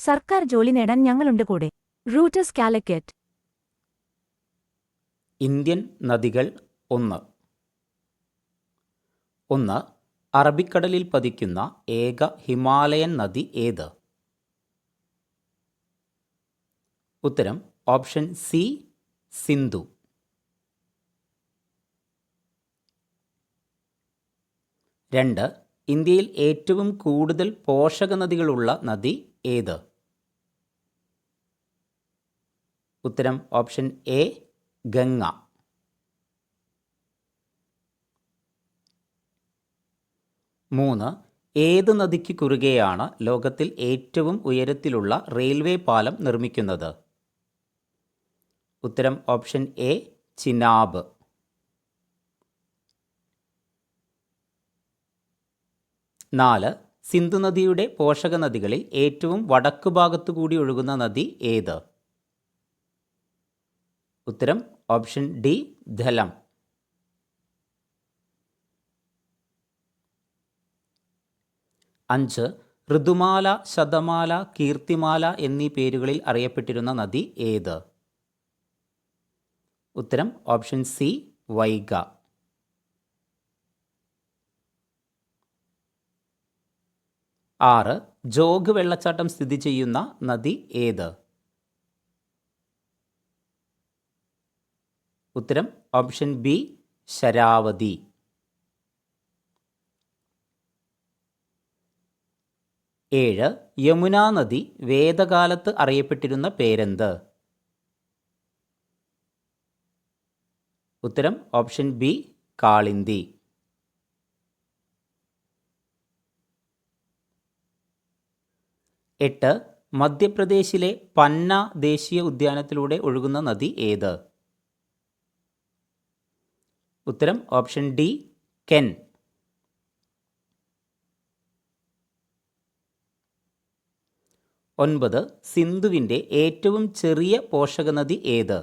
സർക്കാർ ജോലി നേടാൻ ഞങ്ങളുണ്ട് കൂടെ. റൂട്ടസ് കാലിക്കറ്റ് ഇന്ത്യൻ നദികൾ ഒന്ന്. ഒന്ന് അറബിക്കടലിൽ പതിക്കുന്ന ഏക ഹിമാലയൻ നദി ഏത്? ഉത്തരം ഓപ്ഷൻ സി സിന്ധു. രണ്ട് ഇന്ത്യയിൽ ഏറ്റവും കൂടുതൽ പോഷക നദികളുള്ള നദി ഏത്? ഉത്തരം ഓപ്ഷൻ എ ഗംഗ. മൂന്ന് ഏത് നദിക്ക് കുറുകെയാണ് ലോകത്തിൽ ഏറ്റവും ഉയരത്തിലുള്ള റെയിൽവേ പാലം നിർമ്മിക്കുന്നത്? ഉത്തരം ഓപ്ഷൻ എ ചിനാബ്. നാല് സിന്ധു നദിയുടെ പോഷക നദികളിൽ ഏറ്റവും വടക്കു ഭാഗത്തുകൂടി ഒഴുകുന്ന നദി ഏത്? ഉത്തരം ഓപ്ഷൻ ഡി ധലം അഞ്ച് ഋതുമാല ശതമാല കീർത്തിമാല എന്നീ പേരുകളിൽ അറിയപ്പെട്ടിരുന്ന നദി ഏത്? ഉത്തരം ഓപ്ഷൻ സി വൈഗ. ആറ് ജോഗ് വെള്ളച്ചാട്ടം സ്ഥിതി ചെയ്യുന്ന നദി ഏത്? ഉത്തരം ഓപ്ഷൻ ബി ശരാവതി. ഏഴ് യമുനാ നദി വേദകാലത്ത് അറിയപ്പെട്ടിരുന്ന പേരെന്ത്? ഉത്തരം ഓപ്ഷൻ ബി കാളിന്തി. എട്ട് മധ്യപ്രദേശിലെ പന്ന ദേശീയ ഉദ്യാനത്തിലൂടെ ഒഴുകുന്ന നദി ഏത്? ഉത്തരം ഓപ്ഷൻ ഡി കെൻ. ഒൻപത് സിന്ധുവിന്റെ ഏറ്റവും ചെറിയ പോഷകനദി ഏത്?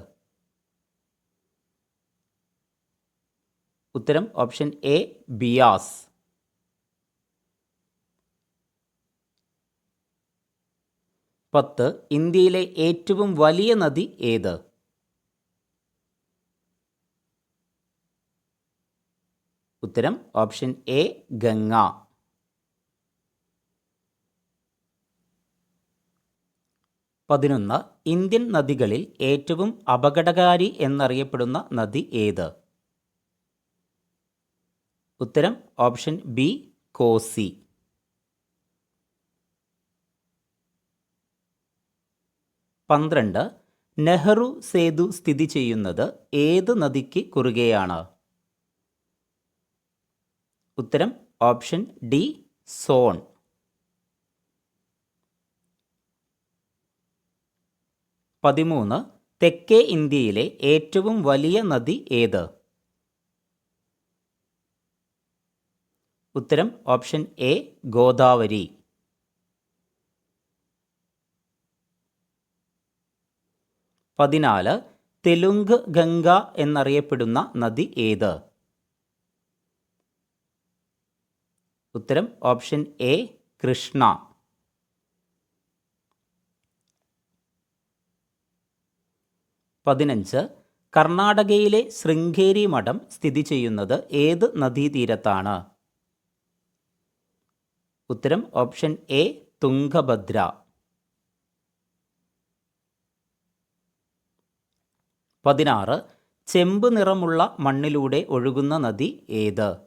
ഉത്തരം ഓപ്ഷൻ എ ബിയാസ്. പത്ത് ഇന്ത്യയിലെ ഏറ്റവും വലിയ നദി ഏത്? ഉത്തരം ഓപ്ഷൻ എ ഗംഗ. പതിനൊന്ന് ഇന്ത്യൻ നദികളിൽ ഏറ്റവും അപകടകാരി എന്നറിയപ്പെടുന്ന നദി ഏത്? ഉത്തരം ഓപ്ഷൻ ബി കോസി. പന്ത്രണ്ട് നെഹ്റു സേതു സ്ഥിതി ചെയ്യുന്നത് ഏത് നദിക്ക് കുറുകെയാണ്? ഉത്തരം ഓപ്ഷൻ ഡി സോൺ. പതിമൂന്ന് തെക്കേ ഇന്ത്യയിലെ ഏറ്റവും വലിയ നദി ഏത്? ഉത്തരം ഓപ്ഷൻ എ ഗോദാവരി. പതിനാല് തെലുങ്ക് ഗംഗ എന്നറിയപ്പെടുന്ന നദി ഏത്? ഉത്തരം ഓപ്ഷൻ എ കൃഷ്ണ. പതിനഞ്ച് കർണാടകയിലെ ശൃംഗേരി മഠം സ്ഥിതി ചെയ്യുന്നത് ഏത് നദീതീരത്താണ്? ഉത്തരം ഓപ്ഷൻ എ തുംഗഭദ്ര. പതിനാറ് ചെമ്പ് നിറമുള്ള മണ്ണിലൂടെ ഒഴുകുന്ന നദി ഏത്?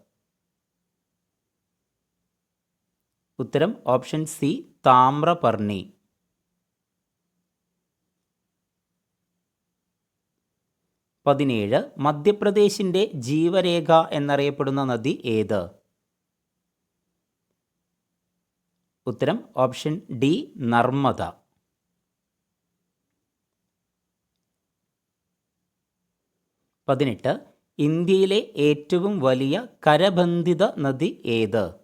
ഉത്തരം ഓപ്ഷൻ സി താമ്രപർണി. പതിനേഴ് മധ്യപ്രദേശിന്റെ ജീവരേഖ എന്നറിയപ്പെടുന്ന നദി ഏത്? ഉത്തരം ഓപ്ഷൻ ഡി നർമ്മദ. പതിനെട്ട് ഇന്ത്യയിലെ ഏറ്റവും വലിയ കരബന്ധിത നദി ഏത്?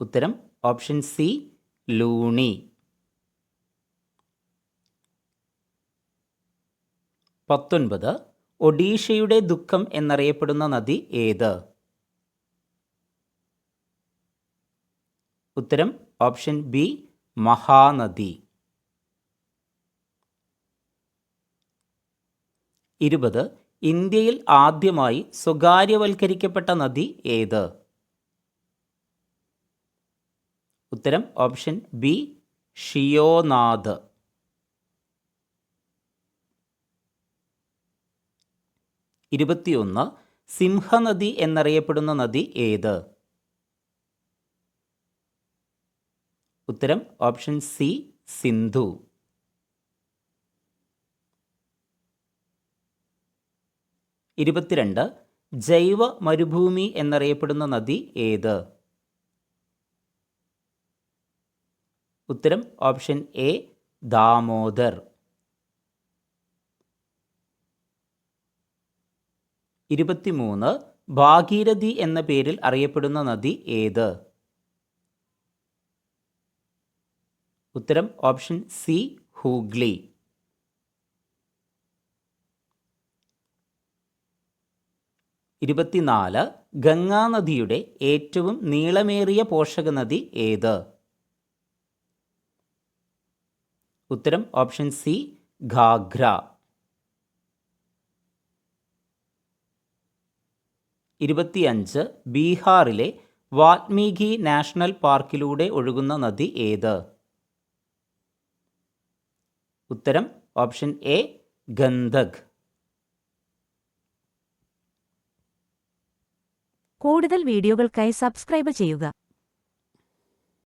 ഉത്തരം ഓപ്ഷൻ സി ലൂണി. പത്തൊൻപത് ഒഡീഷയുടെ ദുഃഖം എന്നറിയപ്പെടുന്ന നദി ഏത്? ഉത്തരം ഓപ്ഷൻ ബി മഹാനദി. ഇരുപത് ഇന്ത്യയിൽ ആദ്യമായി സ്വകാര്യവൽക്കരിക്കപ്പെട്ട നദി ഏത്? ഉത്തരം ഓപ്ഷൻ ബി ഷിയോനാഥ് ഇരുപത്തിയൊന്ന് സിംഹനദി എന്നറിയപ്പെടുന്ന നദി ഏത്? ഉത്തരം ഓപ്ഷൻ സി സിന്ധു. ഇരുപത്തിരണ്ട് ജൈവ മരുഭൂമി എന്നറിയപ്പെടുന്ന നദി ഏത്? ഉത്തരം ഓപ്ഷൻ എ ദാമോദർ. ഇരുപത്തിമൂന്ന് ഭാഗീരഥി എന്ന പേരിൽ അറിയപ്പെടുന്ന നദി ഏത്? ഉത്തരം ഓപ്ഷൻ സി ഹൂഗ്ലി. ഇരുപത്തിനാല് ഗംഗാനദിയുടെ ഏറ്റവും നീളമേറിയ പോഷക നദി ഏത്? ഉത്തരം ഓപ്ഷൻ സി ഘാഘ്ര ഇരുപത്തിയഞ്ച് ബീഹാറിലെ വാൽമീകി നാഷണൽ പാർക്കിലൂടെ ഒഴുകുന്ന നദി ഏത്? ഉത്തരം ഓപ്ഷൻ എ ഗന്ധക്. കൂടുതൽ വീഡിയോകൾക്കായി സബ്സ്ക്രൈബ് ചെയ്യുക.